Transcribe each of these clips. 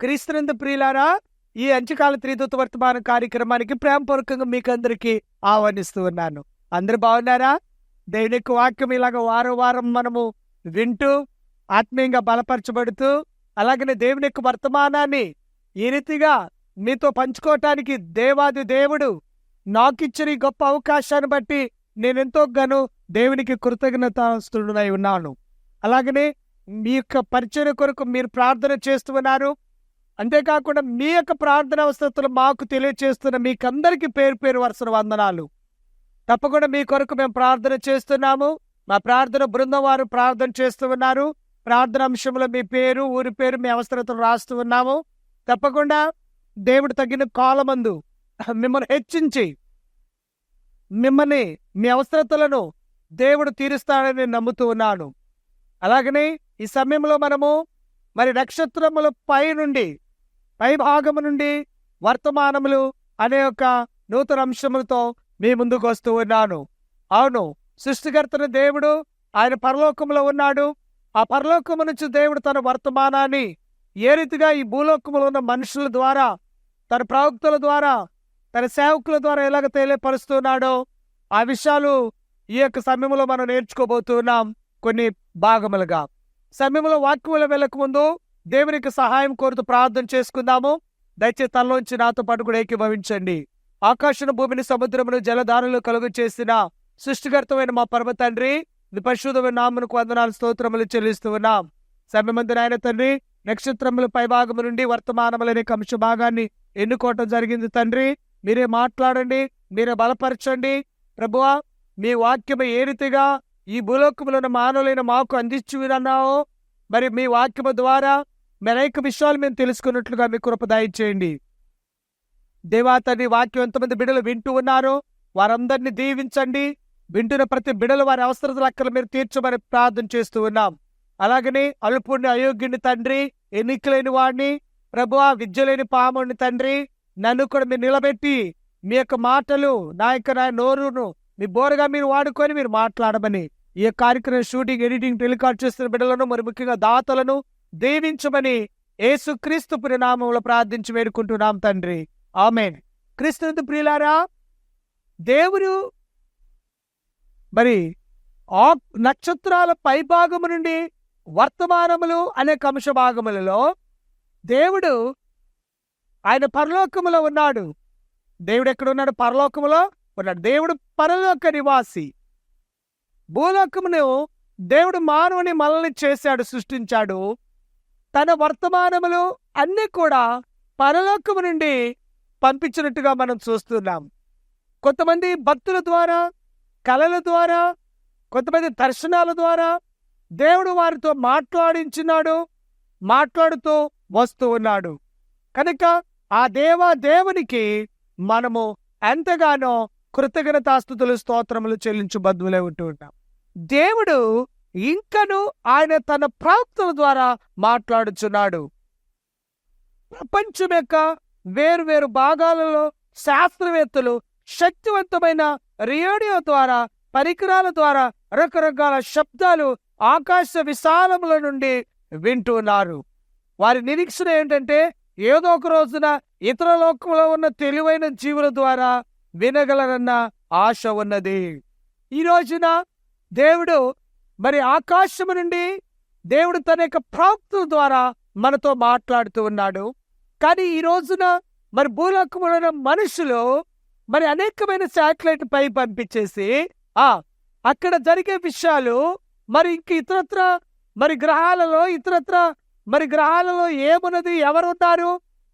క్రీస్తునందు ప్రియులారా ఈ అంచకాల త్రిదూత వర్తమాన కార్యక్రమానికి ప్రేమపూర్వకంగా మీకు అందరికీ ఆహ్వానిస్తూ ఉన్నాను. అందరు బాగున్నారా? దేవుని వాక్యం ఇలాగ వారం వారం మనము వింటూ ఆత్మీయంగా బలపరచబడుతూ అలాగనే దేవుని యొక్క వర్తమానాన్ని ఈ రీతిగా మీతో పంచుకోవటానికి దేవాది దేవుడు నాకిచ్చిన ఈ గొప్ప అవకాశాన్ని బట్టి నేనెంతో గాను దేవునికి కృతజ్ఞతాస్తుడై ఉన్నాను. అలాగనే మీ యొక్క పరిచయం కొరకు మీరు ప్రార్థన చేస్తూ ఉన్నారు. అంతేకాకుండా మీ యొక్క ప్రార్థన అవసరతలు మాకు తెలియచేస్తున్న మీకందరికీ పేరు పేరు వరుసన వందనాలు. తప్పకుండా మీ కొరకు మేము ప్రార్థన చేస్తున్నాము. మా ప్రార్థన బృందం వారు ప్రార్థన చేస్తూ ఉన్నారు. ప్రార్థన అంశంలో మీ పేరు ఊరి పేరు మీ అవసరతలు రాస్తూ ఉన్నాము. తప్పకుండా దేవుడు తగిన కాలమందు మిమ్మల్ని హెచ్చించి మిమ్మల్ని మీ అవసరతలను దేవుడు తీరుస్తాడని నమ్ముతూ ఉన్నాను. అలాగనే ఈ సమయంలో మనము మరి నక్షత్రముల పై నుండి పై భాగము నుండి వర్తమానములు అనే ఒక నూతన అంశములతో మీ ముందుకు వస్తూ ఉన్నాను. అవును సృష్టికర్తన దేవుడు ఆయన పరలోకములో ఉన్నాడు. ఆ పరలోకము నుంచి దేవుడు తన వర్తమానాన్ని ఏ రీతిగా ఈ భూలోకములో ఉన్న మనుషుల ద్వారా తన ప్రవక్తల ద్వారా తన సేవకుల ద్వారా ఎలాగ తెలియపరుస్తున్నాడో ఆ విషయాలు ఈ యొక్క సమయంలో మనం నేర్చుకోబోతున్నాం కొన్ని భాగములుగా. సమయంలో వాక్యముల వెళ్ళక ముందు దేవునికి సహాయం కోరుతూ ప్రార్థన చేసుకుందాము. దయచేసి తనలోంచి నాతో పాటు కూడా ఏకీభవించండి. ఆకాశను భూమిని సముద్రమును జలధారలు కలుగు చేసిన సృష్టికర్తమైన మా పరమ తండ్రి నీ పరిశుద్ధమైన నామనుకు వందనాలు స్తోత్రములు చెల్లిస్తూ ఉన్నాం. సమయమందు నాయన తండ్రి నక్షత్రముల పైభాగము నుండి వర్తమానములనే కంశ భాగాన్ని ఎన్నుకోవటం జరిగింది తండ్రి. మీరే మాట్లాడండి మీరే బలపరచండి. ప్రభువా మీ వాక్యము ఏ రీతిగా ఈ భూలోకములను మానవులైన మాకు అందించున్నావో మరి మీ వాక్యము ద్వారా అనేక విషయాలు మేము తెలుసుకున్నట్లుగా మీ కృప దయచేయండి. దేవా తండ్రి వాక్యం ఎంతమంది బిడలు వింటూ ఉన్నారో వారందరినీ దీవించండి. వింటున్న ప్రతి బిడలు వారి అవసరతల అక్కడ మీరు తీర్చమని ప్రార్థన చేస్తూ ఉన్నాం. అలాగనే అల్పుడిని అయోగ్యుని తండ్రి ఎన్నికలేని వాడిని ప్రభు విద్య లేని పాముని తండ్రి నన్ను కూడా మీరు నిలబెట్టి మీ యొక్క మాటలు నా యొక్క నా నోరును మీ బోరగా మీరు వాడుకొని మీరు మాట్లాడమని ఈ కార్యక్రమం షూటింగ్ ఎడిటింగ్ టెలికాస్ట్ చేస్తున్న బిడ్డలను మరి ముఖ్యంగా దాతలను దీవించమని ఏసుక్రీస్తు పరిణామంలో ప్రార్థించి వేడుకుంటున్నాం తండ్రి. ఆమెన్. క్రీస్తు ప్రియులారా దేవుడు మరి ఆ నక్షత్రాల పైభాగము నుండి వర్తమానములు అనే అంశ భాగములలో దేవుడు ఆయన పరలోకములో ఉన్నాడు. దేవుడు ఎక్కడ ఉన్నాడు? పరలోకములో ఉన్నాడు. దేవుడు పరలోక నివాసి. భూలోకమును దేవుడు మానవుని మనల్ని చేశాడు సృష్టించాడు. తన వర్తమానములు అన్నీ కూడా పరలోకము నుండి పంపించినట్టుగా మనం చూస్తున్నాం. కొంతమంది భక్తుల ద్వారా కళల ద్వారా కొంతమంది దర్శనాల ద్వారా దేవుడు వారితో మాట్లాడించినాడు మాట్లాడుతూ వస్తూ ఉన్నాడు. కనుక ఆ దేవా దేవునికి మనము ఎంతగానో కృతజ్ఞతాస్తుతులు స్తోత్రములు చెల్లించు బంధువులే ఉంటూ ఉంటాం దేవుడు ఇంకను ఆయన తన ప్రవక్తల ద్వారా మాట్లాడుచున్నాడు. ప్రపంచం యొక్క వేర్వేరు భాగాలలో శాస్త్రవేత్తలు శక్తివంతమైన రేడియో ద్వారా పరికరాల ద్వారా రకరకాల శబ్దాలు ఆకాశ విశాలముల నుండి వింటున్నారు. వారి నిరీక్షణ ఏంటంటే ఏదో ఒక రోజున ఇతర లోకంలో ఉన్న తెలివైన జీవుల ద్వారా వినగలరన్న ఆశ ఉన్నది. ఈ రోజున దేవుడు మరి ఆకాశము నుండి దేవుడు తన యొక్క ప్రవక్తుల ద్వారా మనతో మాట్లాడుతూ ఉన్నాడు. కానీ ఈ రోజున మరి భూలోకములైన మనుషులు మరి అనేకమైన శాటిలైట్ పై పంపించేసి ఆ అక్కడ జరిగే విషయాలు మరి ఇంక ఇతరత్ర మరి గ్రహాలలో ఇతరత్ర మరి గ్రహాలలో ఏమున్నది ఎవరున్నారు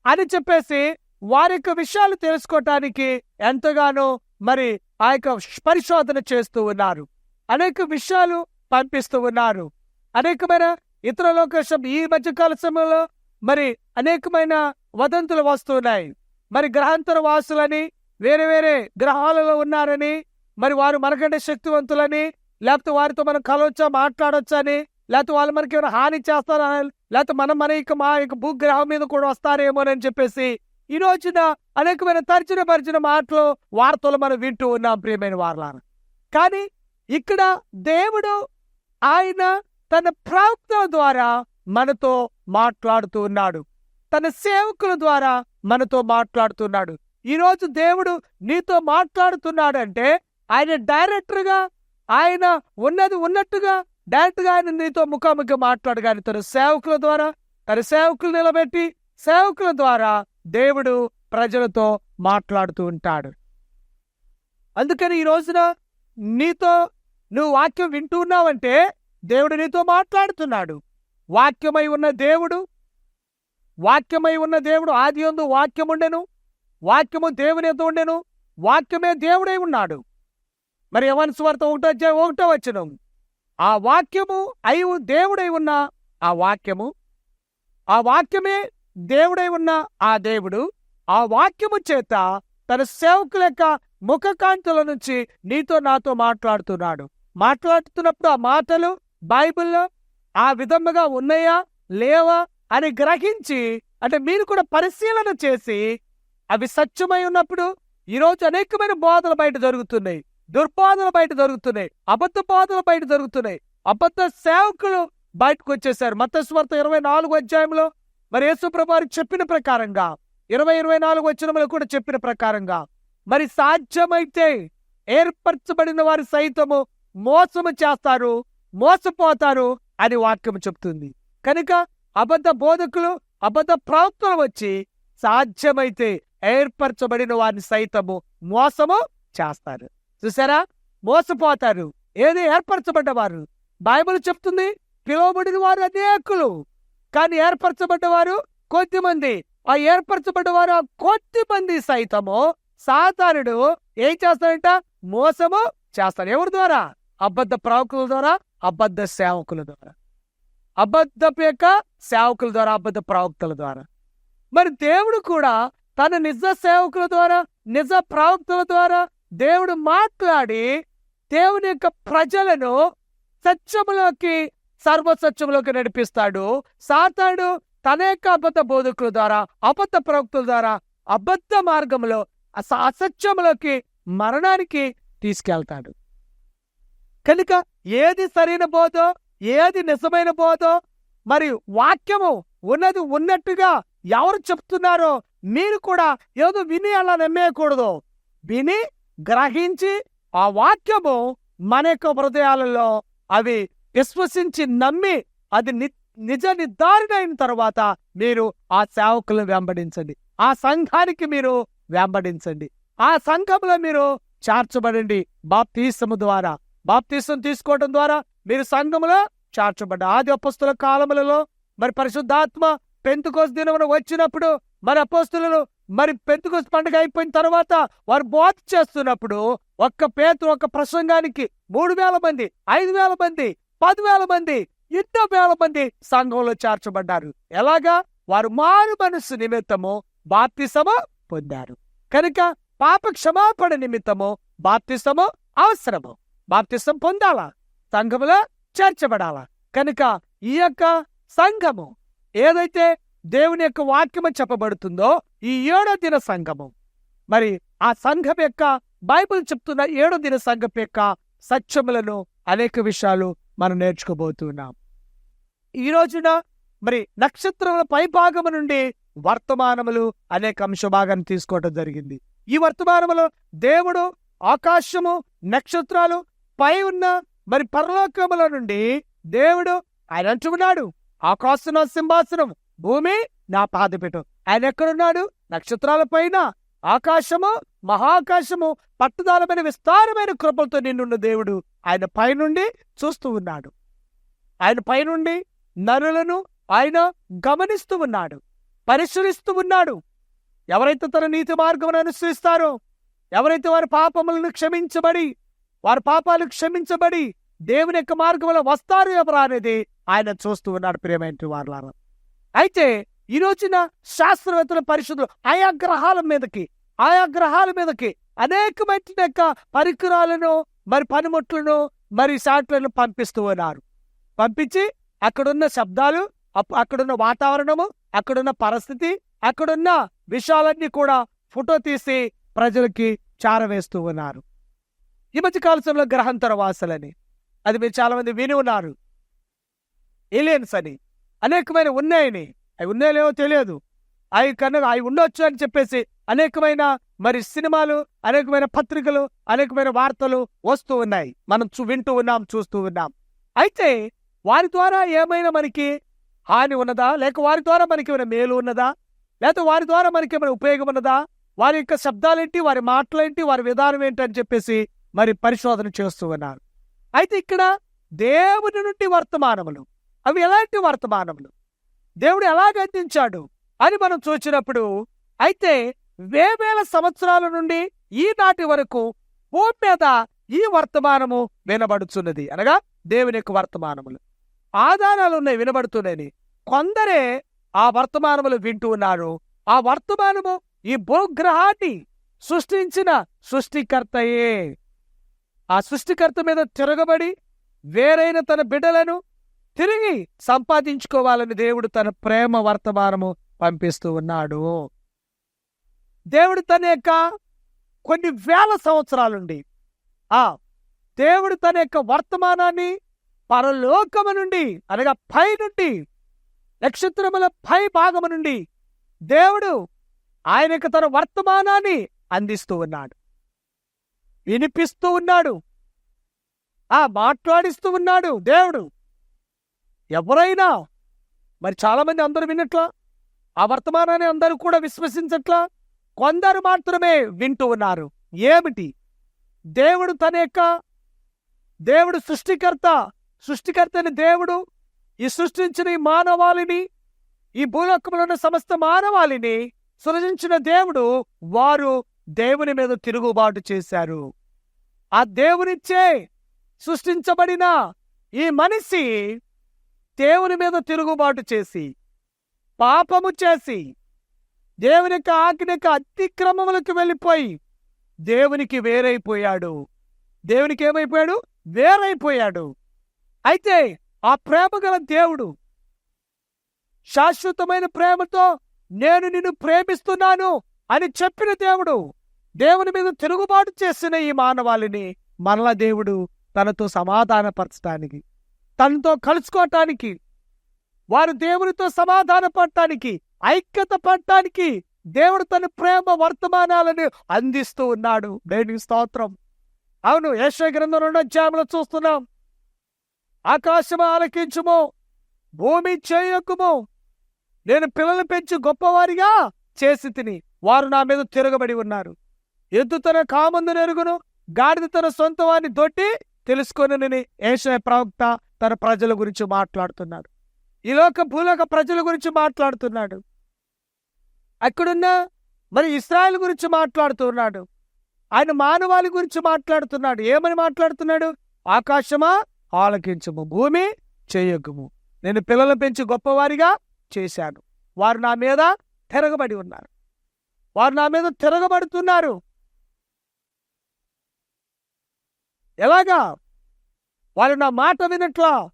అని చెప్పేసి వారి యొక్క విషయాలు తెలుసుకోవటానికి ఎంతగానో మరి ఆ యొక్క పరిశోధన చేస్తూ ఉన్నారు. అనేక విషయాలు పంపిస్తూ ఉన్నారు. అనేకమైన ఇతర లోకేశం ఈ మధ్యకాల సమయంలో మరి అనేకమైన వదంతులు వస్తున్నాయి. మరి గ్రహాంతర వాసులని వేరే వేరే గ్రహాలలో ఉన్నారని మరి వారు మనకంటే శక్తివంతులని లేకపోతే వారితో మనం కలవచ్చా మాట్లాడొచ్చని లేకపోతే వాళ్ళు మనకి ఏమైనా హాని చేస్తారా లేకపోతే మనం మన ఇక మా ఇక భూగ్రహం మీద కూడా వస్తారేమోనని చెప్పేసి ఈ రోజున అనేకమైన తర్జన పరిచిన మాటలు వార్తలు మనం వింటూ ఉన్నాం ప్రియమైన వార్లను కానీ ఇక్కడ దేవుడు ఆయన తన ప్రవక్తల ద్వారా మనతో మాట్లాడుతూ ఉన్నాడు. తన సేవకుల ద్వారా మనతో మాట్లాడుతున్నాడు ఈ రోజు దేవుడు నీతో మాట్లాడుతున్నాడంటే ఆయన డైరెక్టర్గా ఆయన ఉన్నది ఉన్నట్టుగా డైరెక్ట్గా ఆయన నీతో ముఖాముఖి మాట్లాడగాని తన సేవకుల ద్వారా తన సేవకులు నిలబెట్టి సేవకుల ద్వారా దేవుడు ప్రజలతో మాట్లాడుతూ ఉంటాడు. అందుకని ఈ రోజున నీతో నువ్వు వాక్యం వింటూ ఉన్నావంటే దేవుడు నీతో మాట్లాడుతున్నాడు. వాక్యమై ఉన్న దేవుడు వాక్యమై ఉన్న దేవుడు ఆది ఎందు వాక్యముండెను వాక్యము దేవుని ఉండెను వాక్యమే దేవుడై ఉన్నాడు. మరి యవన్ స్వార్థ ఒకటో అధ్యాయం ఒకటో వచ్చిన ఆ వాక్యము అయి దేవుడై ఉన్న ఆ వాక్యము ఆ వాక్యమే దేవుడై ఉన్న ఆ దేవుడు ఆ వాక్యము చేత తన సేవకుల యొక్క ముఖకాంతుల నుంచి నీతో నాతో మాట్లాడుతున్నాడు. మాట్లాడుతున్నప్పుడు ఆ మాటలు బైబిల్లో ఆ విధముగా ఉన్నాయా లేవా అని గ్రహించి అంటే మీరు కూడా పరిశీలన చేసి అవి సత్యమై ఉన్నప్పుడు ఈరోజు అనేకమైన బోధలు బయట జరుగుతున్నాయి. దుర్బోధలు బయట జరుగుతున్నాయి. అబద్ధ బోధలు బయట జరుగుతున్నాయి. అబద్ధ సేవకులు బయటకు వచ్చేసారు. మతస్వార్త ఇరవై నాలుగు అధ్యాయంలో మరి యేసుప్రభారు చెప్పిన ప్రకారంగా ఇరవై ఇరవై నాలుగు వచ్చినములు కూడా చెప్పిన ప్రకారంగా మరి సాధ్యమైతే ఏర్పరచబడిన వారి సైతము మోసము చేస్తారు మోసపోతారు అని వాక్యం చెప్తుంది. కనుక అబద్ధ బోధకులు అబద్ధ ప్రవక్తలు వచ్చి సాధ్యమైతే ఏర్పరచబడిన వారిని సైతము మోసము చేస్తారు. చూసారా మోసపోతారు. ఏది ఏర్పరచబడ్డవారు? బైబిల్ చెప్తుంది పిలువబడిన వారు అనేకులు. కానీ ఏర్పరచబడ్డవారు కొద్ది మంది ఆ ఏర్పరచబడ్డవారు ఆ కొద్ది మంది సైతము సాధారణుడు ఏం చేస్తాడంట? మోసము చేస్తాడు. ఎవరి ద్వారా? అబద్ధ ప్రవక్తుల ద్వారా అబద్ధ సేవకుల ద్వారా. అబద్ధపు యొక్క సేవకుల ద్వారా అబద్ధ ప్రవక్తల ద్వారా. మరి దేవుడు కూడా తన నిజ సేవకుల ద్వారా నిజ ప్రవక్తల ద్వారా దేవుడు మాట్లాడి దేవుని యొక్క ప్రజలను సత్యములోకి సర్వసత్యములోకి నడిపిస్తాడు. సాతాడు తన యొక్క అబద్ధ బోధకుల ద్వారా అబద్ధ ప్రవక్తుల ద్వారా అబద్ధ మార్గంలో అస- అసత్యములోకి మరణానికి తీసుకెళ్తాడు. కనుక ఏది సరైన బోధో ఏది నిజమైన బోధో మరి వాక్యము ఉన్నది ఉన్నట్టుగా ఎవరు చెప్తున్నారో మీరు కూడా ఏదో విని అలా నమ్మేయకూడదు. విని గ్రహించి ఆ వాక్యము మన యొక్క హృదయాలలో అవి విశ్వసించి నమ్మి అది ని- నిజ నిర్ధారణ అయిన తర్వాత మీరు ఆ సేవకులను వెంబడించండి. ఆ సంఘానికి మీరు వెంబడించండి. ఆ సంఘంలో మీరు చేర్చబడండి. బాప్తీసము ద్వారా. బాప్తీసం తీసుకోవడం ద్వారా మీరు సంఘములో చేర్చబడ్డ ఆది అపస్తుల కాలములలో మరి పరిశుద్ధాత్మ పెంతుకోస్ దినమున వచ్చినప్పుడు మరి అపోస్తులు మరి పెంతుకోస్ పండుగ అయిపోయిన తర్వాత వారు బోధ చేస్తున్నప్పుడు ఒక్క పేతురు ఒక్క ప్రసంగానికి మూడు వేల మంది ఐదు వేల మంది పదివేల మంది ఎన్నో వేల మంది సంఘంలో చేర్చబడ్డారు. ఎలాగా? వారు మారు మనస్సు నిమిత్తము బాప్తిసము పొందారు. కనుక పాప క్షమాపణ నిమిత్తము బాప్తిసము అవసరము. బాప్తిసం పొందాలా సంఘములో చేర్చబడాలా. కనుక ఈ యొక్క సంఘము ఏదైతే దేవుని యొక్క వాక్యము చెప్పబడుతుందో ఈ ఏడో దిన సంఘము. మరి ఆ సంఘం యొక్క బైబిల్ చెప్తున్న ఏడో దిన సంఘం యొక్క సత్యములను అనేక విషయాలు మనం నేర్చుకోబోతున్నాం. ఈ రోజున మరి నక్షత్రముల పైభాగము నుండి వర్తమానములు అనేక అంశ భాగాన్ని తీసుకోవడం జరిగింది. ఈ వర్తమానములో దేవుడు ఆకాశము నక్షత్రాలు పై ఉన్న మరి పరలోకముల నుండి దేవుడు ఆయన అంటున్నాడు ఆకాశం నా సింహాసనం భూమి నా పాదపీఠం. ఆయన ఎక్కడున్నాడు? నక్షత్రాల పైన. ఆకాశము మహాకాశము పట్టుదాలమైన విస్తారమైన కృపలతో నిన్నున్న దేవుడు ఆయన పైనుండి చూస్తూ ఉన్నాడు. ఆయన పైనుండి నరులను ఆయన గమనిస్తూ ఉన్నాడు పరిశీలిస్తూ ఉన్నాడు. ఎవరైతే తన నీతి మార్గమును అనుసరిస్తారో ఎవరైతే వారి పాపములను క్షమించబడి వారి పాపాలు క్షమించబడి దేవుని యొక్క మార్గంలో వస్తారు ఎవరా అనేది ఆయన చూస్తూ ఉన్నాడు ప్రియమైన వారులారా. అయితే ఈ రోజున శాస్త్రవేత్తల పరిశుద్ధులు ఆయా గ్రహాల మీదకి ఆయా గ్రహాల మీదకి అనేకమైన యొక్క పరికరాలను మరి పనిముట్లను మరి శాట్లను పంపిస్తూ ఉన్నారు. పంపించి అక్కడున్న శబ్దాలు అక్కడున్న వాతావరణము అక్కడున్న పరిస్థితి అక్కడున్న విషయాలన్నీ కూడా ఫోటో తీసి ప్రజలకి చారవేస్తూ ఉన్నారు. ఈ మధ్య కాలశంలో గ్రహాంతర వాసులని అది మీరు చాలామంది విని ఉన్నారు. ఏలియన్స్ అని. అనేకమైన ఉన్నాయని. అవి ఉన్నాయో తెలియదు. అవి కన్నా అవి ఉండొచ్చు అని చెప్పేసి అనేకమైన మరి సినిమాలు అనేకమైన పత్రికలు అనేకమైన వార్తలు వస్తూ ఉన్నాయి. మనం చూ వింటూ ఉన్నాం చూస్తూ ఉన్నాం. అయితే వారి ద్వారా ఏమైనా మనకి హాని ఉన్నదా? లేక వారి ద్వారా మనకి ఏమైనా మేలు ఉన్నదా? లేకపోతే వారి ద్వారా మనకి ఏమైనా ఉపయోగం ఉన్నదా? వారి యొక్క శబ్దాలేంటి? వారి మాటలేంటి? వారి విధానం ఏంటి అని చెప్పేసి మరి పరిశోధన చేస్తూ ఉన్నారు. అయితే ఇక్కడ దేవుని నుండి వర్తమానములు. అవి ఎలాంటి వర్తమానములు? దేవుడు ఎలాగ అందించాడు అని మనం చూసినప్పుడు అయితే వేవేల సంవత్సరాల నుండి ఈనాటి వరకు భూమి మీద ఈ వర్తమానము వినబడుచున్నది. అనగా దేవుని యొక్క వర్తమానములు. ఆధారాలు ఉన్నాయి వినబడుతున్నాయని. కొందరే ఆ వర్తమానములు వింటూ ఉన్నారు. ఆ వర్తమానము ఈ భూగ్రహాన్ని సృష్టించిన సృష్టికర్తయే. ఆ సృష్టికర్త మీద తిరగబడి వేరైన తన బిడ్డలను తిరిగి సంపాదించుకోవాలని దేవుడు తన ప్రేమ వర్తమానము పంపిస్తూ ఉన్నాడు. దేవుడు తన యొక్క కొన్ని వేల సంవత్సరాలుండి ఆ దేవుడు తన యొక్క వర్తమానాన్ని పరలోకము నుండి అనగా పై నుండి నక్షత్రముల పై భాగము నుండి దేవుడు ఆయన యొక్క తన వర్తమానాన్ని అందిస్తూ ఉన్నాడు. వినిపిస్తూ ఉన్నాడు. ఆ మాట్లాడిస్తూ ఉన్నాడు దేవుడు. ఎవరైనా మరి చాలామంది అందరూ వినట్లా ఆ వర్తమానాన్ని అందరూ కూడా విశ్వసించట్లా కొందరు మాత్రమే వింటూ ఉన్నారు. ఏమిటి? దేవుడు తన యొక్క దేవుడు సృష్టికర్త సృష్టికర్తని దేవుడు ఈ సృష్టించిన ఈ మానవాళిని ఈ భూలోకంలో ఉన్న సమస్త మానవాళిని సృజించిన దేవుడు వారు దేవుని మీద తిరుగుబాటు చేశారు. ఆ దేవునిచ్చే సృష్టించబడిన ఈ మనిషి దేవుని మీద తిరుగుబాటు చేసి పాపము చేసి దేవుని యొక్క ఆజ్ఞక అతిక్రమములకు వెళ్ళిపోయి దేవునికి వేరైపోయాడు. దేవునికి ఏమైపోయాడు? వేరైపోయాడు. అయితే ఆ ప్రేమ గల దేవుడు శాశ్వతమైన ప్రేమతో నేను నిన్ను ప్రేమిస్తున్నాను అని చెప్పిన దేవుడు దేవుని మీద తిరుగుబాటు చేసిన ఈ మానవాళిని మరల దేవుడు తనతో సమాధానపరచడానికి తనతో కలుసుకోవటానికి వారు దేవునితో సమాధాన పడటానికి ఐక్యత పడటానికి దేవుడు తన ప్రేమ వర్తమానాలను అందిస్తూ ఉన్నాడు. దేవునికి స్తోత్రం. అవును యశ్వ గ్రంథం రెండు అధ్యాయంలో చూస్తున్నాం. ఆకాశము ఆలకించుము భూమి చేయకుము నేను పిల్లలు పెంచి గొప్పవారిగా చేసి తిని వారు నా మీద తిరగబడి ఉన్నారు. ఎద్దు తన కామందు నెరుగును గాడిద తన సొంత వారిని దొట్టి తెలుసుకొనని ఏషయ ప్రవక్త తన ప్రజల గురించి మాట్లాడుతున్నాడు. ఇలోక భూలోక ప్రజల గురించి మాట్లాడుతున్నాడు. అక్కడున్న మరి ఇస్రాయల్ గురించి మాట్లాడుతున్నాడు. ఆయన మానవాళి గురించి మాట్లాడుతున్నాడు. ఏమని మాట్లాడుతున్నాడు? ఆకాశమా? ఆలకించము. భూమి చేయకుము. నేను పిల్లలు పెంచి గొప్పవారిగా చేశాను. వారు నా మీద తిరగబడి ఉన్నారు. వారు నా మీద తిరగబడుతున్నారు. ఎలాగా? వారు నా మాట వినట్లా?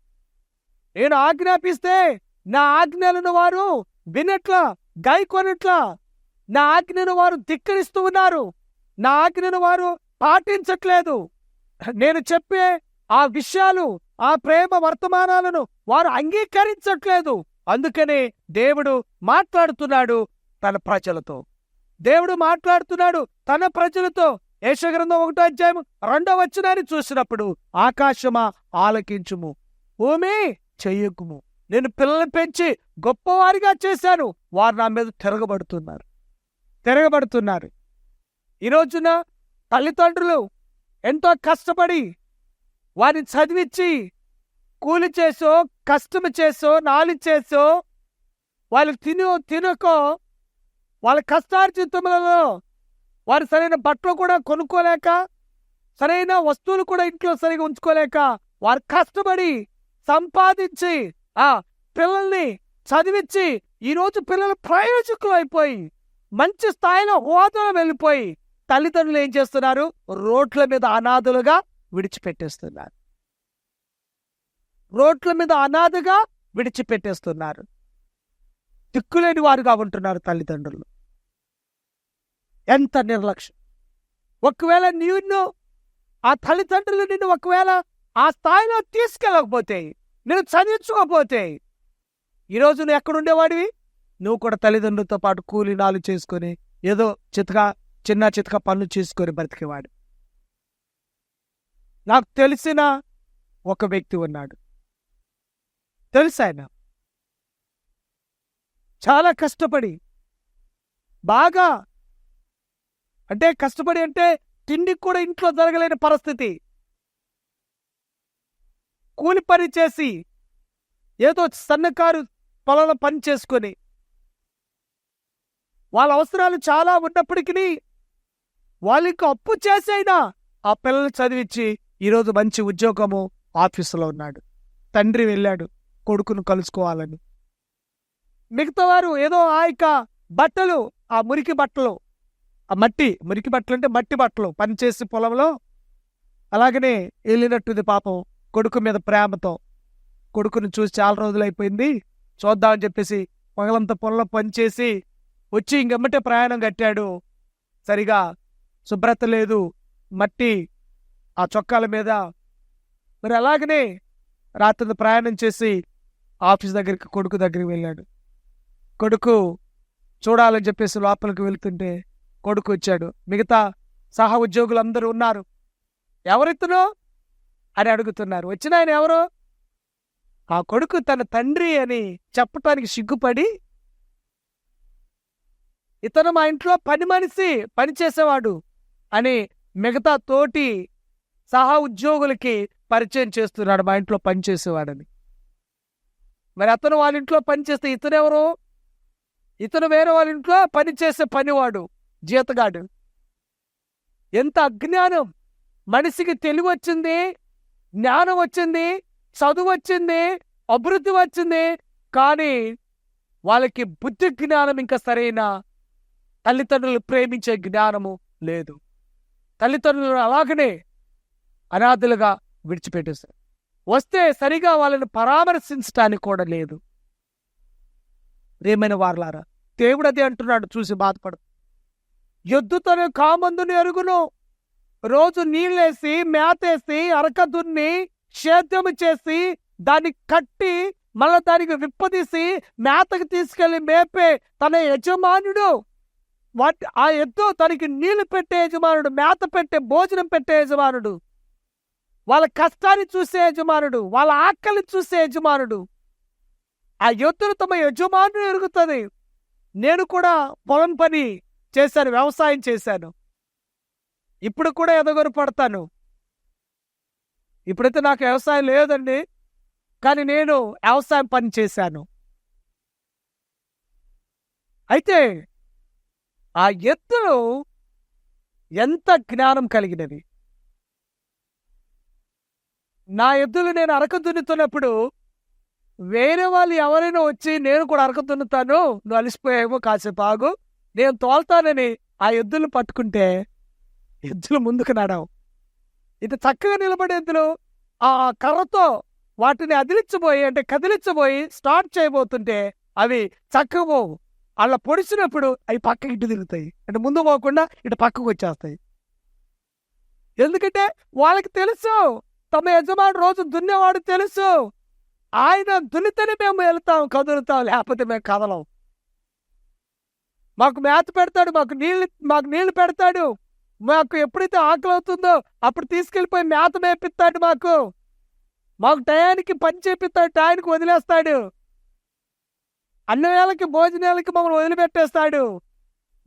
నేను ఆజ్ఞాపిస్తే నా ఆజ్ఞలను వారు వినట్లా? గాయకొనట్లా నా ఆజ్ఞను వారు ధిక్కరిస్తూ ఉన్నారు. నా ఆజ్ఞను వారు పాటించట్లేదు. నేను చెప్పే ఆ విషయాలు ఆ ప్రేమ వర్తమానాలను వారు అంగీకరించట్లేదు. అందుకనే దేవుడు మాట్లాడుతున్నాడు తన ప్రజలతో. దేవుడు మాట్లాడుతున్నాడు తన ప్రజలతో. యేషగ్రంథం ఒకటో అధ్యాయం రెండో వచ్చినాన్ని చూసినప్పుడు ఆకాశమా ఆలకించుము భూమి చెయ్యకుము నేను పిల్లల్ని పెంచి గొప్పవారిగా చేశాను వారు నా మీద తిరగబడుతున్నారు. తిరగబడుతున్నారు. ఈ రోజున తల్లిదండ్రులు ఎంతో కష్టపడి వారిని చదివించి కూలి చేసో కష్టం చేసో నాలి చేసో వాళ్ళు తిను తినుకో వాళ్ళ కష్టార్జితములలో వారు సరైన బట్టలు కూడా కొనుక్కోలేక సరైన వస్తువులు కూడా ఇంట్లో సరిగా ఉంచుకోలేక వారు కష్టపడి సంపాదించి ఆ పిల్లల్ని చదివించి ఈరోజు పిల్లలు ప్రయోజకులు అయిపోయి మంచి స్థాయిలో హోదాలో వెళ్ళిపోయి తల్లిదండ్రులు ఏం చేస్తున్నారు? రోడ్ల మీద అనాథులుగా విడిచిపెట్టేస్తున్నారు. రోడ్ల మీద అనాథగా విడిచిపెట్టేస్తున్నారు. దిక్కులేని వారుగా ఉంటున్నారు తల్లిదండ్రులు. ఎంత నిర్లక్ష్యం. ఒకవేళ నిన్ను ఆ తల్లిదండ్రులు నిన్ను ఒకవేళ ఆ స్థాయిలో తీసుకెళ్ళకపోతే నేను చదివించుకోకపోతే ఈరోజు నువ్వు ఎక్కడుండేవాడివి? నువ్వు కూడా తల్లిదండ్రులతో పాటు కూలి నాలు చేసుకొని ఏదో చితక చిన్న చితక పనులు చేసుకొని బ్రతికేవాడు. నాకు తెలిసిన ఒక వ్యక్తి ఉన్నాడు. తెలుసు ఆయన? చాలా కష్టపడి బాగా అంటే కష్టపడి అంటే తిండికి కూడా ఇంట్లో జరగలేని పరిస్థితి. కూలి పని చేసి ఏదో సన్నకారు పొలంలో పని చేసుకొని వాళ్ళ అవసరాలు చాలా ఉన్నప్పటికీ వాళ్ళకి అప్పు చేసైనా ఆ పిల్లలు చదివించి ఈరోజు మంచి ఉద్యోగము ఆఫీసులో ఉన్నాడు. తండ్రి వెళ్ళాడు కొడుకును కలుసుకోవాలని. మిగతా వారు ఏదో ఆ యొక్క బట్టలు ఆ మురికి బట్టలు ఆ మట్టి మురికి బట్టలు అంటే మట్టి బట్టలు పనిచేసి పొలంలో అలాగనే వెళ్ళినట్టుంది పాపం కొడుకు మీద ప్రేమతో. కొడుకుని చూసి చాలా రోజులైపోయింది. చూద్దామని చెప్పేసి పగలంతా పొలంలో పనిచేసి వచ్చి ఇంకెమ్మటే ప్రయాణం కట్టాడు. సరిగా శుభ్రత లేదు మట్టి ఆ చొక్కాల మీద. మరి అలాగనే రాత్రి ప్రయాణం చేసి ఆఫీస్ దగ్గరికి కొడుకు దగ్గరికి వెళ్ళాడు. కొడుకు చూడాలని చెప్పేసి లోపలికి వెళ్తుంటే కొడుకు వచ్చాడు. మిగతా సహ ఉద్యోగులు అందరూ ఉన్నారు. ఎవరితను అని అడుగుతున్నారు. వచ్చిన ఆయన ఎవరు? ఆ కొడుకు తన తండ్రి అని చెప్పటానికి సిగ్గుపడి ఇతను మా ఇంట్లో పని మనిషి పనిచేసేవాడు అని మిగతా తోటి సహా ఉద్యోగులకి పరిచయం చేస్తున్నాడు మా ఇంట్లో పనిచేసేవాడని మరి అతను వాళ్ళ ఇంట్లో పనిచేస్తే ఇతనెవరు? ఇతను వేరే వాళ్ళ ఇంట్లో పని చేసే పనివాడు జీతగాడు. ఎంత అజ్ఞానం. మనిషికి తెలివి వచ్చింది జ్ఞానం వచ్చింది చదువు వచ్చింది అభివృద్ధి వచ్చింది కానీ వాళ్ళకి బుద్ధి జ్ఞానం ఇంకా సరైన తల్లిదండ్రులు ప్రేమించే జ్ఞానము లేదు. తల్లిదండ్రులను అలాగనే అనాథులుగా విడిచిపెట్టేశారు. వస్తే సరిగా వాళ్ళని పరామర్శించడానికి కూడా లేదు. ప్రేమైన వారలారా దేవుడు అదే అంటున్నాడు చూసి బాధపడు ఎద్దుతను కామందుని ఎరుగును. రోజు నీళ్ళేసి మేతేసి అరక దున్ని సేద్యము చేసి దాన్ని కట్టి మళ్ళీ దానికి విప్పదీసి మేతకు తీసుకెళ్ళి మేపే తన యజమానుడు. వాటి ఆ ఎద్దు తనకి నీళ్ళు పెట్టే యజమానుడు మేత పెట్టే భోజనం పెట్టే యజమానుడు. వాళ్ళ కష్టాన్ని చూసే యజమానుడు వాళ్ళ ఆకలిని చూసే యజమానుడు. ఆ ఎద్దును తమ యజమానుడు ఎరుగుతుంది. నేను కూడా పొలం పని చేశాను వ్యవసాయం చేశాను. ఇప్పుడు కూడా ఎదగొరు పడతాను. ఇప్పుడైతే నాకు వ్యవసాయం లేదండి కానీ నేను వ్యవసాయం పని చేశాను. అయితే ఆ ఎద్దులు ఎంత జ్ఞానం కలిగినవి. నా ఎద్దులు నేను అరక దున్నుతున్నప్పుడు వేరే వాళ్ళు ఎవరైనా వచ్చి నేను కూడా అరక దున్నుతాను నువ్వు అలసిపోయామో కాసేపు ఆగు. నేను తోల్తానని ఆ ఎద్దులు పట్టుకుంటే ఎద్దులు ముందుకు నడవు. ఇది చక్కగా నిలబడే ఎద్దులు ఆ కర్రతో వాటిని అదిలించబోయి అంటే కదిలించబోయి స్టార్ట్ చేయబోతుంటే అవి చక్కగా పోవు. అలా పొడిచినప్పుడు అవి పక్కకి ఇటు తిరుగుతాయి. అంటే ముందు పోకుండా ఇటు పక్కకు వచ్చేస్తాయి. ఎందుకంటే వాళ్ళకి తెలుసు తమ యజమాని రోజు దున్నేవాడు తెలుసు. ఆయన దులితని మేము వెళ్తాం కదులుతాం లేకపోతే మేము కదలం. మాకు మేత పెడతాడు మాకు నీళ్ళు మాకు నీళ్ళు పెడతాడు. మాకు ఎప్పుడైతే ఆకలి అవుతుందో అప్పుడు తీసుకెళ్ళిపోయి మేత మేపిస్తాడు మాకు. మాకు టయానికి పని చేపిస్తాడు టయానికి వదిలేస్తాడు. అన్న వేళకి భోజనాలకి మమ్మల్ని వదిలిపెట్టేస్తాడు.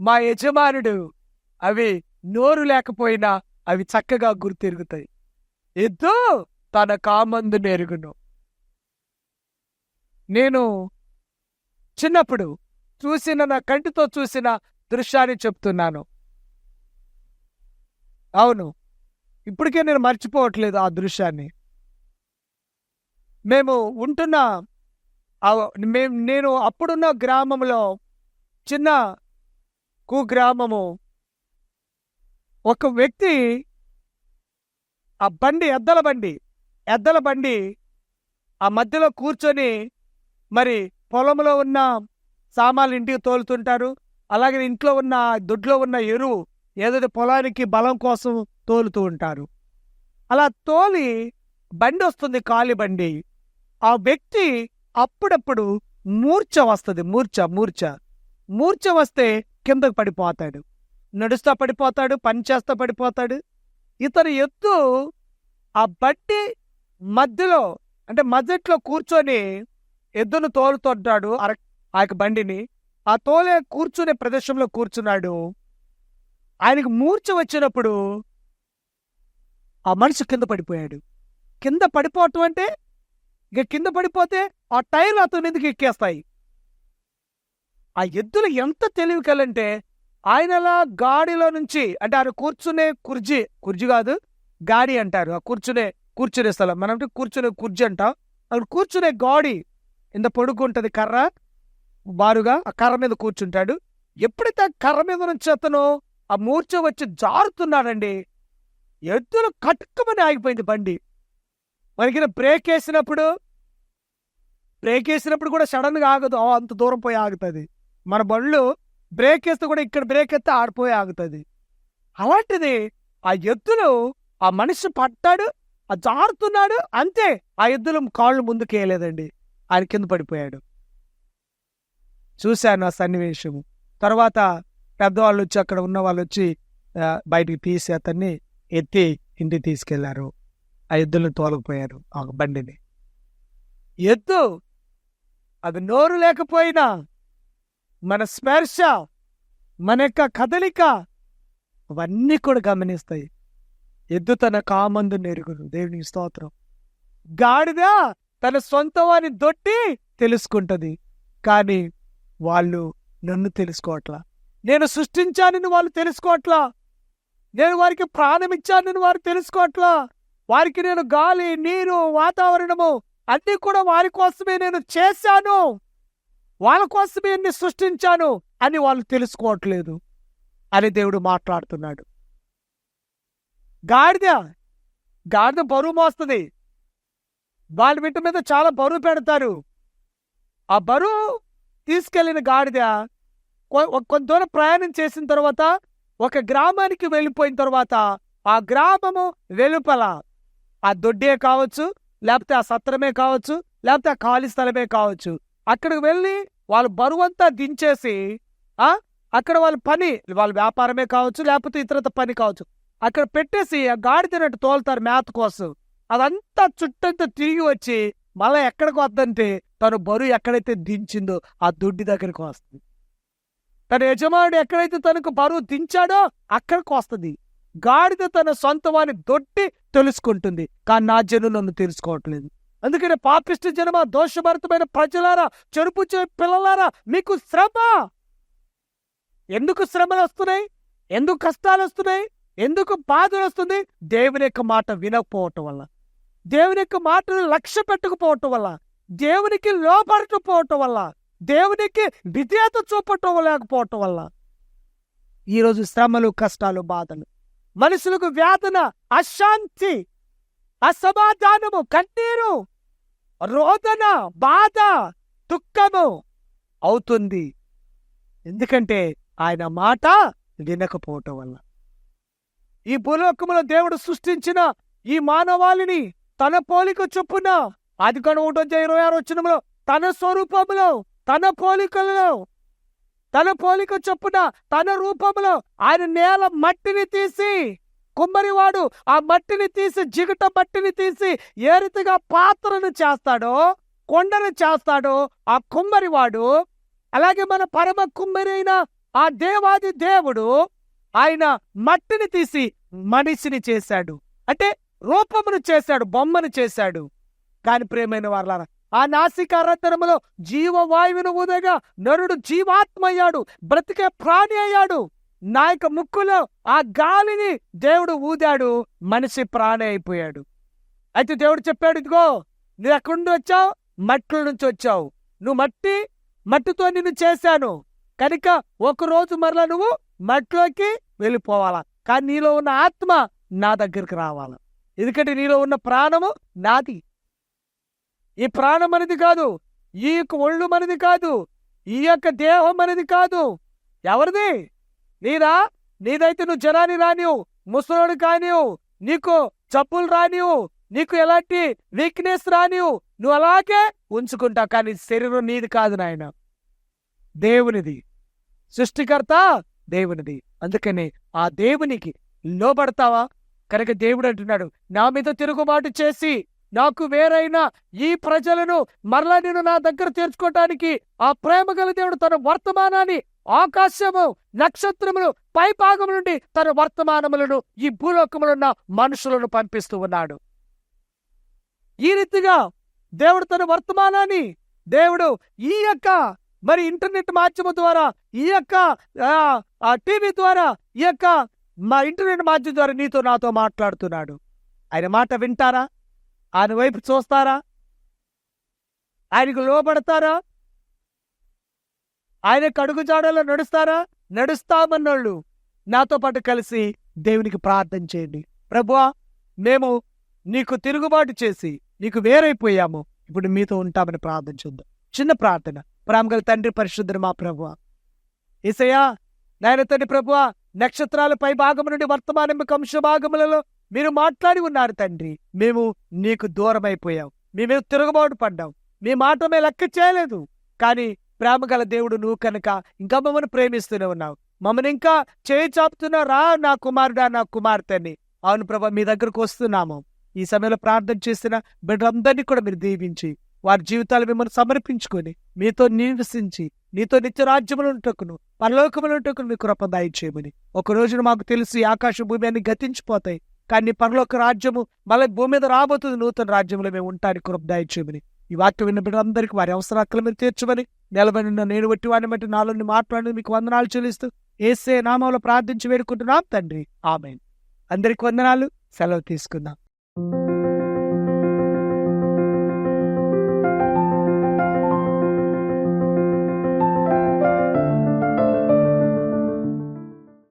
మా యజమానుడు అవి నోరు లేకపోయినా అవి చక్కగా గుర్తిరుగుతాయి. ఎద్దు తన కామందు నెరుగును. నేను చిన్నప్పుడు చూసిన నా కంటితో చూసిన దృశ్యాన్ని చెప్తున్నాను. అవును. ఇప్పటికే నేను మర్చిపోవట్లేదు ఆ దృశ్యాన్ని. మేము ఉంటున్న మేము మేం నేను అప్పుడున్న గ్రామంలో చిన్న కుగ్రామము ఒక వ్యక్తి ఆ బండి ఎద్దల బండి ఎద్దల బండి ఆ మధ్యలో కూర్చొని మరి పొలంలో ఉన్న సామాన్లు ఇంటికి తోలుతుంటారు. అలాగే ఇంట్లో ఉన్న దొడ్లో ఉన్న ఎరువు ఏదైతే పొలానికి బలం కోసం తోలుతూ ఉంటారు. అలా తోలి బండి వస్తుంది కాలి బండి. ఆ వ్యక్తి అప్పుడప్పుడు మూర్ఛ వస్తుంది మూర్ఛ మూర్ఛ. మూర్ఛ వస్తే కిందకు పడిపోతాడు. నడుస్తా పడిపోతాడు పని చేస్తా పడిపోతాడు. ఇతని ఎత్తు ఆ బట్టి మధ్యలో అంటే మధ్యట్లో కూర్చొని ఎద్దును తోలుతుంటాడు అర- ఆ యొక్క బండిని. ఆ తోలే కూర్చునే ప్రదేశంలో కూర్చున్నాడు. ఆయనకు మూర్చ వచ్చినప్పుడు ఆ మనిషి కింద పడిపోయాడు. కింద పడిపోవటం అంటే ఇక కింద పడిపోతే ఆ టైర్లు అతని ఎందుకు ఎక్కేస్తాయి? ఆ ఎద్దులు ఎంత తెలివి కలంటే గాడిలో నుంచి అంటే ఆయన కూర్చునే కుర్జీ కుర్జీ కాదు గాడి అంటారు. ఆ కూర్చునే కూర్చునే స్థలం. మనం కూర్చునే కుర్జీ అంటాం. అక్కడ కూర్చునే గాడి ఇంత పొడుగుంటది కర్ర బారుగా ఆ కర్ర మీద కూర్చుంటాడు. ఎప్పుడైతే ఆ కర్ర మీద నుంచి అతను ఆ మూర్చ వచ్చి జారుతున్నాడండి ఎద్దులు కట్టుకమని ఆగిపోయింది బండి. మనకి బ్రేక్ వేసినప్పుడు బ్రేక్ వేసినప్పుడు కూడా సడన్గా ఆగదు. అంత దూరం పోయి ఆగుతుంది. మన బళ్ళు బ్రేక్ వేస్తే కూడా ఇక్కడ బ్రేక్ ఎత్తే ఆడిపోయి ఆగుతుంది. అలాంటిది ఆ ఎద్దులు ఆ మనిషి పట్టాడు ఆ జారుతున్నాడు అంతే. ఆ ఎద్దులు కాళ్ళు ముందుకు వేయలేదండి. ఆయన కింద పడిపోయాడు. చూశాను ఆ సన్నివేశము. తర్వాత పెద్దవాళ్ళు వచ్చి అక్కడ ఉన్న వాళ్ళు వచ్చి బయటికి తీసి అతన్ని ఎత్తి ఇంటికి తీసుకెళ్ళారు. ఆ ఎద్దులను తోలకపోయారు ఆ బండిని. ఎద్దు అది నోరు లేకపోయినా మన స్పర్శ మన యొక్క కదలిక అవన్నీ కూడా గమనిస్తాయి. ఎద్దు తన కామందు నెరుగును. దేవునికి స్తోత్రం. గాడిద తన సొంత వారిని దొట్టి తెలుసుకుంటది. కానీ వాళ్ళు నన్ను తెలుసుకోవట్లా. నేను సృష్టించానని వాళ్ళు తెలుసుకోవట్లా. నేను వారికి ప్రాణం ఇచ్చానని వారు తెలుసుకోవట్లా. వారికి నేను గాలి నీరు వాతావరణము అన్నీ కూడా వారి కోసమే నేను చేశాను. వాళ్ళ కోసమే అన్ని సృష్టించాను అని వాళ్ళు తెలుసుకోవట్లేదు అని దేవుడు మాట్లాడుతున్నాడు. గాడిద గాడిద బరువు మోస్తుంది. వాళ్ళ వీటి మీద చాలా బరువు పెడతారు. ఆ బరువు తీసుకెళ్ళిన గాడిద కొంత దూరం ప్రయాణం చేసిన తర్వాత ఒక గ్రామానికి వెళ్ళిపోయిన తర్వాత ఆ గ్రామము వెలుపల ఆ దొడ్డే కావచ్చు లేకపోతే ఆ సత్రమే కావచ్చు లేకపోతే ఆ ఖాళీ స్థలమే కావచ్చు. అక్కడికి వెళ్ళి వాళ్ళు బరువంతా దించేసి ఆ అక్కడ వాళ్ళ పని వాళ్ళ వ్యాపారమే కావచ్చు లేకపోతే ఇతరత పని కావచ్చు. అక్కడ పెట్టేసి ఆ గాడిదనట్టు తోలుతారు మేత కోసం. అదంతా చుట్టంతా తిరిగి వచ్చి మళ్ళీ ఎక్కడికి వద్దంటే తను బరువు ఎక్కడైతే దించిందో ఆ దొడ్డి దగ్గరికి వస్తుంది. తన యజమానుడు ఎక్కడైతే తనకు బరువు దించాడో అక్కడికి వస్తుంది. గాడిద తన సొంత వాని దొడ్డి తెలుసుకుంటుంది. కానీ నా జనులను నన్ను తెలుసుకోవట్లేదు. అందుకనే పాపిష్ట జనమ దోషభరితమైన ప్రజలారా చెరుపు చే పిల్లలారా మీకు శ్రమ! ఎందుకు శ్రమలు వస్తున్నాయి? ఎందుకు కష్టాలు వస్తున్నాయి? ఎందుకు బాధలు వస్తుంది దేవుని యొక్క మాట వినకపోవటం వల్ల. దేవుని యొక్క మాటను లక్ష్య పెట్టకపోవటం వల్ల దేవునికి లోపడకపోవటం వల్ల దేవునికి విధేయత చూపటం లేకపోవటం వల్ల ఈరోజు శ్రమలు కష్టాలు బాధలు మనుషులకు వేదన అశాంతి అసమాధానము కన్నీరు రోదన బాధ దుఃఖము అవుతుంది. ఎందుకంటే ఆయన మాట వినకపోవటం వల్ల. ఈ భూలోకములో దేవుడు సృష్టించిన ఈ మానవాళిని తన పోలిక చొప్పున అది కను ఇరవై ఆరు వచ్చినములో తన స్వరూపములో తన పోలికలలో తన పోలిక చొప్పున తన రూపంలో ఆయన నేల మట్టిని తీసి కుమ్మరివాడు ఆ మట్టిని తీసి జిగట మట్టిని తీసి ఏ రీతిగా పాత్రను చేస్తాడో కొండను చేస్తాడో ఆ కుమ్మరివాడు అలాగే మన పరమ కుమ్మరి అయిన ఆ దేవాది దేవుడు ఆయన మట్టిని తీసి మనిషిని చేశాడు. అంటే రూపమును చేశాడు బొమ్మను చేశాడు. కాని ప్రేమైన వాళ్ళారా ఆ నాసికారంతరములో జీవవాయువును ఊదగా నరుడు జీవాత్మ అయ్యాడు బ్రతికే ప్రాణి అయ్యాడు. నా యొక్క ముక్కులో ఆ గాలిని దేవుడు ఊదాడు మనిషి ప్రాణి అయిపోయాడు. అయితే దేవుడు చెప్పాడు ఇదిగో నువ్వు ఎక్కడి నుండి వచ్చావు? మట్ల నుంచి వచ్చావు. నువ్వు మట్టి మట్టితో నిన్ను చేశాను. కనుక ఒకరోజు మరలా నువ్వు మట్టిలోకి వెళ్ళిపోవాలా. కానీ నీలో ఉన్న ఆత్మ నా దగ్గరికి రావాలా. ఎందుకంటే నీలో ఉన్న ప్రాణము నాది. ఈ ప్రాణం అనేది కాదు ఈ యొక్క ఒళ్ళు మనది కాదు ఈ యొక్క దేహం అనేది కాదు. ఎవరిది? నీదా? నీదైతే నువ్వు జనాన్ని రానివు ముసలోడు కానివు నీకు చప్పులు రానివు నీకు ఎలాంటి వీక్నెస్ రానివు నువ్వు అలాగే ఉంచుకుంటావు. కానీ శరీరం నీది కాదు నాయన. దేవునిది. సృష్టికర్త దేవునిది. అందుకని ఆ దేవునికి లోబడతావా? కనుక దేవుడు అంటున్నాడు నా మీద తిరుగుబాటు చేసి నాకు వేరైన ఈ ప్రజలను మరలా నేను నా దగ్గర చేర్చుకోవటానికి ఆ ప్రేమ గల దేవుడు తన వర్తమానాన్ని ఆకాశము నక్షత్రములు పైభాగం నుండి తన వర్తమానములను ఈ భూలోకములున్న మనుషులను పంపిస్తూ ఉన్నాడు. ఈ రీతిగా దేవుడు తన వర్తమానాన్ని దేవుడు ఈ యొక్క మరి ఇంటర్నెట్ మాధ్యమం ద్వారా ఈ యొక్క ఆ టీవీ ద్వారా ఈ యొక్క మా ఇంటర్నెట్ మాధ్యమం ద్వారా నీతో నాతో మాట్లాడుతున్నాడు. ఆయన మాట వింటారా? ఆయన వైపు చూస్తారా? ఆయనకు లోపడతారా ఆయన కడుగు జాడలో నడుస్తారా? నడుస్తామన్నోళ్ళు నాతో పాటు కలిసి దేవునికి ప్రార్థన చేయండి. ప్రభువా మేము నీకు తిరుగుబాటు చేసి నీకు వేరైపోయాము. ఇప్పుడు మీతో ఉంటామని ప్రార్థన చూద్దాం. చిన్న ప్రార్థన. ప్రేమగల తండ్రి పరిశుద్ధుడు మా ప్రభువ. ఈసయ్యా నాయన తండ్రి ప్రభువా నక్షత్రాల పై భాగం నుండి వర్తమానం కంశ భాగములలో మీరు మాట్లాడి ఉన్నారు తండ్రి. మేము నీకు దూరమైపోయాం. అయిపోయాం మేము తిరుగుబాటు పడ్డాం. మీ మాట మేము లెక్క చేయలేదు. కానీ ప్రేమ గల దేవుడు నువ్వు కనుక ఇంకా మమ్మల్ని ప్రేమిస్తూనే ఉన్నావు. మమ్మల్ని ఇంకా చేయి చాపుతున్నా రా నా కుమారుడా నా కుమార్తెని. అవును ప్రభా మీ దగ్గరకు వస్తున్నాము. ఈ సమయంలో ప్రార్థన చేసిన బిడ్డలందరినీ కూడా మీరు దీవించి వారి జీవితాలు మిమ్మల్ని సమర్పించుకొని మీతో నివసించి నీతో నిత్య రాజ్యములు ఉంటకును పరలోకములు మీ కృప దయచేయమని. ఒక రోజున మాకు తెలుసు ఈ ఆకాశ భూమి అన్ని గతించిపోతాయి. కానీ పరలోక రాజ్యము మళ్ళీ భూమి మీద రాబోతుంది. నూతన రాజ్యంలో మేము ఉంటానికి కృప దయచేయమని. ఈ వాక్యం విన్న బిడ్డలందరికీ వారి అవసరాలు మీద తీర్చమని. నిలబడిన నేను వట్టి వాడిని బట్టి నాలో మాట్లాడి మీకు వందనాలు చెల్లిస్తూ ఏసే నామంలో ప్రార్థించి వేడుకుంటున్నాం తండ్రి. ఆమె అందరికి వందనాలు. సెలవు తీసుకుందాం.